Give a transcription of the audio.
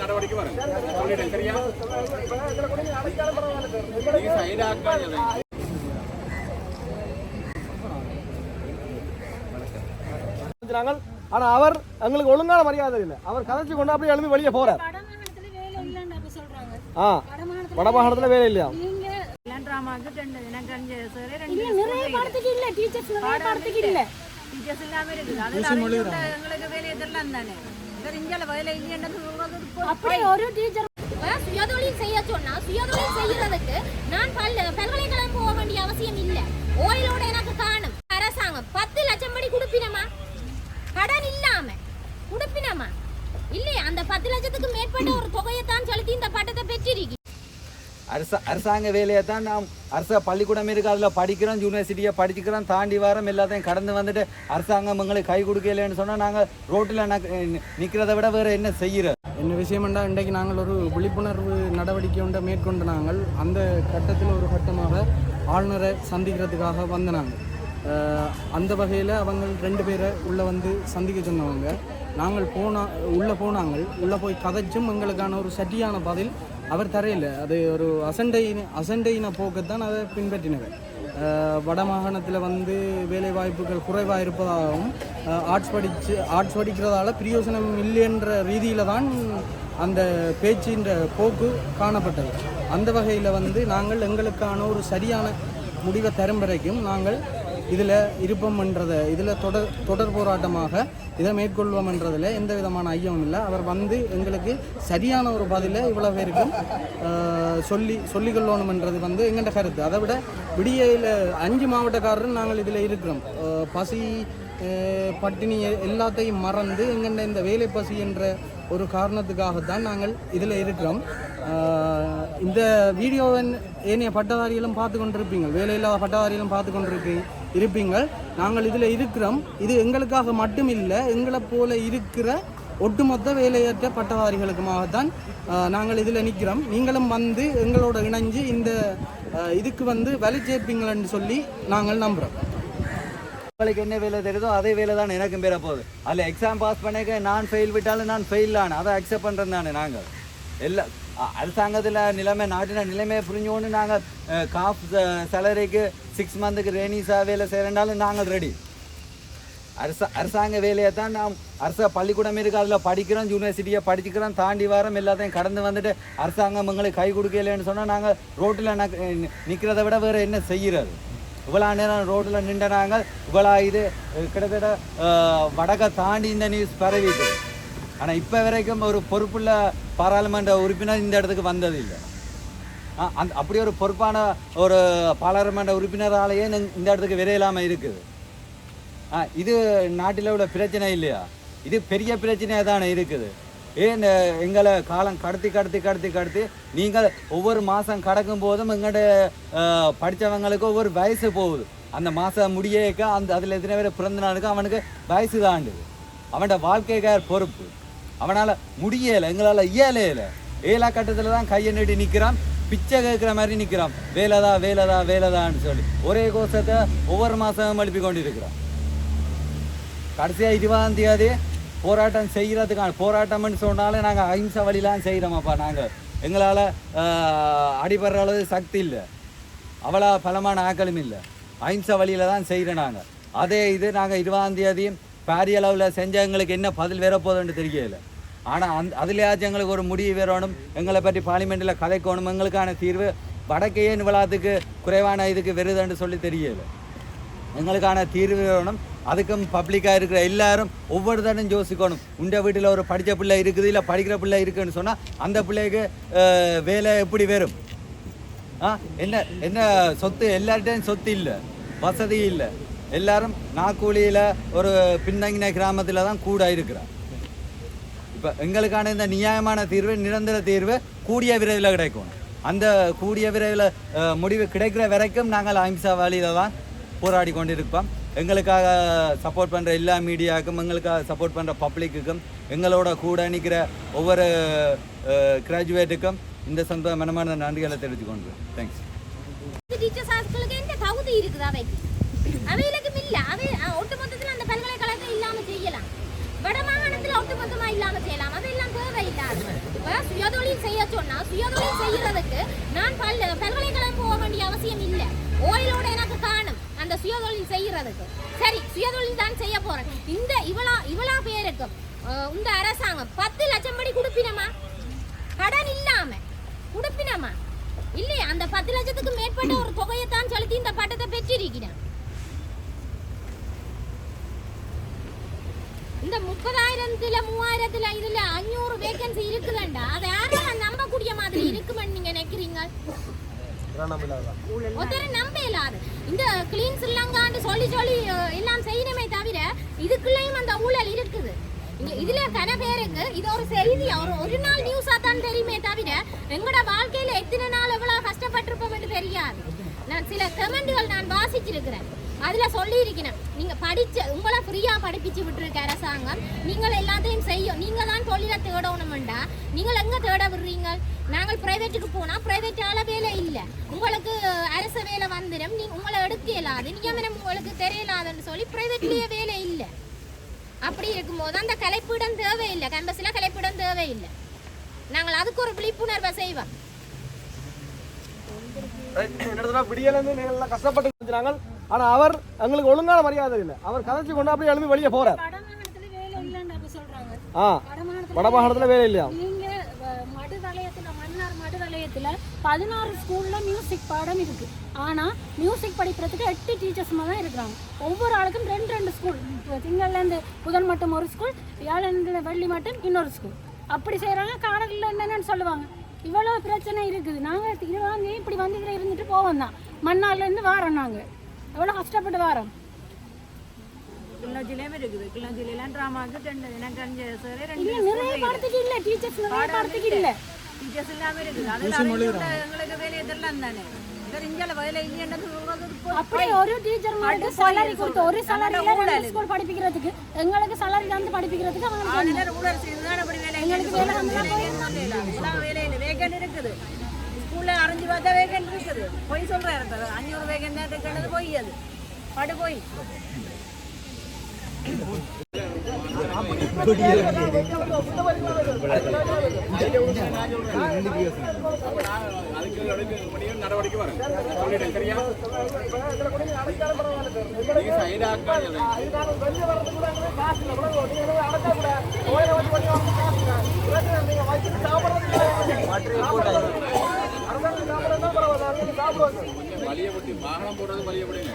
நடவடிக்கை வரும் சொல்லிட்டேன் சரியா நீங்க சைடாக்காது செஞ்சுறாங்க ஆனா அவர் எங்களுக்கு ஒழுங்கான மரியாதை இல்லை அவர் கதைச்சு கொண்டு அப்படியே எழுப்பி வெளியே போறார் வடமாகாணத்துல வேலை இல்லைன்னு அப்ப சொல்றாங்க ஆ வடமாகாணத்துல வடமாகாணத்துல வேலை இல்லையா ட்ராமாக்கு ரெண்டு எனக்கு அஞ்சு சார் ரெண்டு இல்ல நிறைய படத்துக்கு இல்ல டீச்சர்ஸ் நிறைய படத்துக்கு இல்ல டீச்சர்ஸ் இல்லாம இருக்குது. அது அறிஞ்சுள்ள எங்களுக்கு வேலையை தரலாம் தானே. வேற இந்தியால வேலை இல்லைன்றது அப்படி ஒரு டீச்சர் சுயதொழில் செய்ய சொன்னா சுயதொழில் செய்யறதுக்கு நான் பல் பல்கலைக்கழகம் போக வேண்டிய அவசியம் இல்ல. ஓயிலோட எனக்கு காணும் அரசாங்கம் பத்து லட்சம் படி கொடுப்பினமா கடன் இல்லாம கொடுப்பினமா இல்லையா அந்த பத்து லட்சத்துக்கு மேற்பட்ட ஒரு தொகையை தான் செலுத்தி இந்த பட்டத்தை பெற்றிருக்கி அரச அரசாங்க வேலையை தான் நாம் அரச பள்ளிக்கூடம் இருக்குது அதில் படிக்கிறோம் யூனிவர்சிட்டியை படிச்சுக்கிறோம் தாண்டி வாரம் எல்லாத்தையும் கடந்து வந்துட்டு அரசாங்கம் எங்களுக்கு கை கொடுக்கலன்னு சொன்னால் நாங்கள் ரோட்டில் நிற்கிறத விட வேறு என்ன செய்கிறோம் என்ன விஷயம்டா இன்றைக்கு நாங்கள் ஒரு விழிப்புணர்வு நடவடிக்கை ஒன்றை மேற்கொண்டு நாங்கள் அந்த கட்டத்தில் ஒரு கட்டமாக ஆளுநரை சந்திக்கிறதுக்காக வந்தனாங்க. நாங்கள் அந்த வகையில் அவங்க ரெண்டு பேரை உள்ளே வந்து சந்திக்க சொன்னவங்க. நாங்கள் போனா உள்ளே போனாங்க. உள்ளே போய் கதைச்சும் எங்களுக்கான ஒரு சட்டியான பதில் அவர் தரையில். அது ஒரு அசண்டையின அசண்டையின தான் அதை பின்பற்றினவர். வடமாகாணத்தில் வந்து வேலை வாய்ப்புகள் குறைவாக இருப்பதாகவும் ஆர்ட்ஸ் படித்து ஆர்ட்ஸ் படிக்கிறதால பிரியோசனம் இல்லைன்ற ரீதியில் தான் அந்த பேச்சின்ற போக்கு காணப்பட்டது. அந்த வகையில் வந்து நாங்கள் எங்களுக்கான ஒரு சரியான முடிவை தரும் வரைக்கும் நாங்கள் இதில் இருப்போம்ன்றதை இதில் தொடர் தொடர் போராட்டமாக இதை மேற்கொள்வோம்ன்றதில் எந்த விதமான ஐயமும் இல்லை. அவர் வந்து எங்களுக்கு சரியான ஒரு பதிலை இவ்வளோ பேருக்கும் சொல்லி சொல்லிக்கொள்ளணும்ன்றது வந்து எங்கள்கிட்ட கருத்து. அதை விட விடியையில் அஞ்சு மாவட்டக்காரரும் நாங்கள் இதில் இருக்கிறோம். பசி பட்டினி எல்லாத்தையும் மறந்து எங்கள்கிட்ட இந்த வேலை பசி என்ற ஒரு காரணத்துக்காகத்தான் நாங்கள் இதில் இருக்கிறோம். இந்த வீடியோவை ஏனைய பட்டதாரிகளும் பார்த்து கொண்டிருப்பீங்க. வேலையில்லாத பட்டதாரிகளும் பார்த்து கொண்டிருப்பீங்க. இருப்பீங்கள். நாங்கள் இதில் இருக்கிறோம். இது எங்களுக்காக மட்டும் இல்லை எங்களை போல இருக்கிற ஒட்டுமொத்த வேலையற்ற பட்டதாரிகளுக்குமாகத்தான் நாங்கள் இதில் நிற்கிறோம். நீங்களும் வந்து எங்களோட இணைஞ்சு இந்த இதுக்கு வந்து வலி சேர்ப்பீங்களன்னு சொல்லி நாங்கள் நம்புகிறோம் உங்களுக்கு என்ன வேலை தெரியுதோ அதே வேலை தான் எனக்கும் பெற போகுது. அதில் எக்ஸாம் பாஸ் பண்ணிக்க நான் ஃபெயில் விட்டாலும் நான் ஃபெயில் ஆனேன் அதை அக்செப்ட் பண்ணுறது தானே நாங்கள். எல்லாம் அரசாங்கத்தில் நிலைமை நாட்டின நிலைமையை புரிஞ்சோன்னு நாங்கள் காஃப் சேலரிக்கு சிக்ஸ் மந்த்துக்கு ரேனிஸா வேலை செய்கிறனாலும் நாங்கள் ரெடி அரச அரசாங்க வேலையை தான் நாம் அரச பள்ளிக்கூடம் இருக்குது அதில் படிக்கிறோம் யூனிவர்சிட்டியை படிச்சுக்கிறோம் தாண்டி வாரம் எல்லாத்தையும் கடந்து வந்துட்டு அரசாங்கம் எங்களுக்கு கை கொடுக்கலன்னு சொன்னால் நாங்கள் ரோட்டில் நிற்கிறத விட வேறு என்ன செய்கிறது இவ்வளோ நேரம் ரோட்டில் நின்ற நாங்கள் இவ்வளோ இது கிட்டத்தட்ட வடக்கை தாண்டி இந்த நியூஸ் பரவிட்டு. ஆனால் இப்போ வரைக்கும் ஒரு பொறுப்புள்ள பாராளுமன்ற உறுப்பினர் இந்த இடத்துக்கு வந்ததில்லை. இல்லை அந்த அப்படி ஒரு பொறுப்பான ஒரு பாராளுமன்ற உறுப்பினராலேயே இந்த- இடத்துக்கு விரையில்லாமல் இருக்குது. ஆ இது நாட்டில் உள்ள பிரச்சனை இல்லையா? இது பெரிய பிரச்சனையாக தானே இருக்குது. ஏன் எங்களை காலம் கடத்தி கடத்தி கடத்தி கடத்தி நீங்கள் ஒவ்வொரு மாதம் கடக்கும் போதும் எங்கள்ட படித்தவங்களுக்கு ஒவ்வொரு வயசு போகுது. அந்த மாதம் முடியக்க அந்த அதில் எத்தனை பேர் பிறந்த நாளுக்கு அவனுக்கு வயசு தாண்டுது. அவனோட வாழ்க்கைக்கார் பொறுப்பு. அவனால் முடியலை எங்களால் இயலையில ஏழா கட்டத்தில் தான் கையை நீட்டி நிற்கிறான் பிச்சை கேட்குற மாதிரி நிற்கிறான் வேலைதா வேலைதா வேலைதான்னு சொல்லி. ஒரே கோஷத்தை ஒவ்வொரு மாதமும் எழுப்பி கொண்டு இருக்கிறான் கடைசியாக இருபதாம் தேதி போராட்டம் செய்கிறதுக்கான போராட்டம்னு சொன்னாலே நாங்கள் அஹிம்சை வழிலாம் செய்கிறோமாப்பா நாங்கள் எங்களால் அடிபடுற அளவு சக்தி இல்லை. அவ்வளோ பலமான ஆக்களும் இல்லை. அஹிம்சை வழியில் தான் செய்கிறோம் நாங்கள் அதே இது நாங்கள் இருபதாம் தேதியும் பாரிய அளவில் செஞ்சவங்களுக்கு என்ன பதில் வரப்போகுதுன்னு தெரியல ஆனால் அந் அதுலேயாச்சும் எங்களுக்கு ஒரு முடிவு வரணும் எங்களை பற்றி பார்லிமெண்ட்டில் கதைக்கணும். எங்களுக்கான தீர்வு வடக்கையே நிவலாத்துக்கு குறைவான இதுக்கு வருதுன்னு சொல்லி தெரியல. எங்களுக்கான தீர்வு வேணும் அதுக்கும் பப்ளிக்காக இருக்கிற எல்லாரும் ஒவ்வொரு தடவை யோசிக்கணும். உண்ட வீட்டில் ஒரு படித்த பிள்ளை இருக்குது இல்லை படிக்கிற பிள்ளை இருக்குதுன்னு சொன்னால் அந்த பிள்ளைக்கு வேலை எப்படி வரும்? ஆ என்ன என்ன சொத்து? எல்லார்ட்டையும் சொத்து இல்லை. வசதி இல்லை. எல்லாரும் நாக்கூலியில் ஒரு பின்தங்கின கிராமத்தில் தான் கூட இருக்கிறான் இப்போ எங்களுக்கான இந்த நியாயமான தீர்வு நிரந்தர தீர்வு கூடிய விரைவில் கிடைக்கும். அந்த கூடிய விரைவில் முடிவு கிடைக்கிற வரைக்கும் நாங்கள் அஹிம்சா வழியில் தான் போராடி கொண்டிருப்போம். எங்களுக்காக சப்போர்ட் பண்ணுற எல்லா மீடியாவுக்கும் எங்களுக்காக சப்போர்ட் பண்ணுற பப்ளிக்குக்கும் எங்களோட கூட நிற்கிற ஒவ்வொரு கிராஜுவேட்டுக்கும் இந்த சொந்த மனமான நன்றிகளை தெரிவித்துக் கொண்டு தேங்க்ஸ் டீச்சர்ஸ் தகுதி இருக்குது அவைக்கு? அவைகளுக்கும் அவை ஒட்டுமொத்தத்தில் அந்த பல்கலைக்கழகம் இல்லாம செய்யலாம் வடமாகாணத்துல ஒட்டுமொத்தமா இல்லாம செய்யலாம் அதெல்லாம் தேவையில்லாது சுயதொழில் செய்ய சொன்னா சுயதொழில் செய்யறதுக்கு நான் பல் பல்கலைக்கழகம் போக வேண்டிய அவசியம் இல்லை. ஓயிலோட எனக்கு காணும் அந்த சுயதொழில் செய்யறதுக்கு. சரி சுயதொழில் தான் செய்ய போறேன். இந்த இவ்வளோ இவ்வளோ பேருக்கும் இந்த அரசாங்கம் பத்து லட்சம் படி கொடுப்பினமா? கடன் இல்லாம. கொடுப்பினமா? இல்லையா அந்த பத்து லட்சத்துக்கு மேற்பட்ட ஒரு தொகையை தான் செலுத்தி இந்த பட்டத்தை பெற்றிருக்கிறேன் இந்த முப்பதாயிரத்துல மூவாயிரத்துல இதுல அஞ்சூறு வேகன்சி இருக்குதுண்டா அதை யாராலும் நம்பக்கூடிய மாதிரி இருக்குமென்னு நீங்க நினைக்கிறீங்க ஒருத்தரை நம்ப இல்லாது இந்த கிளீன் ஸ்ரீலங்கான்னு சொல்லி சொல்லி எல்லாம் செய்யணுமே தவிர இதுக்குள்ளேயும் அந்த ஊழல் இருக்குது இதுல கன பேருக்கு இது ஒரு செய்தி ஒரு ஒரு நாள் நியூஸா தான் தெரியுமே தவிர எங்களோட வாழ்க்கையில எத்தனை நாள் எவ்வளவு கஷ்டப்பட்டிருப்போம்னு தெரியாது நான் சில கமெண்ட்கள் நான் வாசிச்சிருக்கிறேன் அதில் சொல்லி நீங்கள் நீங்க உங்களை ஃப்ரீயாக படிப்பிச்சு விட்டுருக்க அரசாங்கம் நீங்கள் எல்லாத்தையும் செய்யும். நீங்கள் தான் தொழிலை தேடணும்டா. நீங்கள் எங்கே தேட விடுறீங்க? நாங்கள் ப்ரைவேட்டுக்கு போனால் ப்ரைவேட்டால் வேலை இல்லை. உங்களுக்கு அரசு வேலை வந்துடும் நீ உங்களை எடுக்க இயலாது. நியமனம் உங்களுக்கு தெரியலாதுன்னு சொல்லி ப்ரைவேட்லேயே வேலை இல்லை. அப்படி இருக்கும்போது அந்த கலைப்பிடம் தேவையில்லை. கேம்பஸ்ல கலைப்பிடம் தேவையில்லை. நாங்கள் அதுக்கு ஒரு விழிப்புணர்வை செய்வோம். விடியலேருந்து நீங்கள் கஷ்டப்பட்டு செஞ்சுறாங்க ஆனா அவர் எங்களுக்கு ஒழுங்கான மரியாதை இல்லை. அவர் கதைச்சு கொண்டு அப்படியே எழுப்பி வெளியே சொல்றாங்க. ஆ வடமாகாணத்துல வேலை இல்லையா? பதினாறு ஸ்கூல்ல மியூசிக் பாடம் இருக்கு. ஆனா மியூசிக் படிக்கிறதுக்கு எட்டு டீச்சர்ஸ் தான் இருக்கிறாங்க. ஒவ்வொரு ஆளுக்கும் ரெண்டு ரெண்டு ஸ்கூல் திங்கள்ல இருந்து புதன் மட்டும் ஒரு ஸ்கூல் வியாழன் வெள்ளி மட்டும் இன்னொரு ஸ்கூல் அப்படி செய்றாங்க. காணல என்னன்னு சொல்லுவாங்க. இவ்வளவு பிரச்சனை இருக்குது. நாங்க இது வாங்கி இப்படி வந்து இதுல இருந்துட்டு போவோம் தான் மன்னார்ல இருந்து வாரோம் நாங்க. எவ்வளவு கஷ்டப்பட்டு வாரோம் கிள்ளஞ்சிலையும் இருக்குது. கிள்ளஞ்சிலாம் ட்ராமாவுக்கு ரெண்டு எனக்கு அஞ்சு சார் ரெண்டு இல்ல நிறைய பாடத்துக்கு இல்ல டீச்சர்ஸ் நிறைய பாடத்துக்கு இல்ல. டீச்சர்ஸ் இல்லாம இருக்குது. அதில் எங்களுக்கு வேலை எதிரெல்லாம் தானே. அப்படி ஒரு டீச்சர் மாதிரி salary கொடுத்து ஒரு ரெண்டு ஸ்கூல் படிப்பிக்கிறதுக்கு எங்களுக்கு படிப்பிக்கிறதுக்கு எங்களுக்கு வேலை வந்தா வேலை இருக்குது. ஸ்கூலில் அரைஞ்சு பார்த்தா வேகன் இருக்குது போய் சொல்கிறேன் இப்ப அஞ்சூறு வேகன் தான் இருக்கிறது போய் அது படு போய் நடவடிக்கை வரும் சொல்லிட்டேன் சரியா நீங்க சைடாக்கான் வாகனம் போடுறது வலிய போடுங்க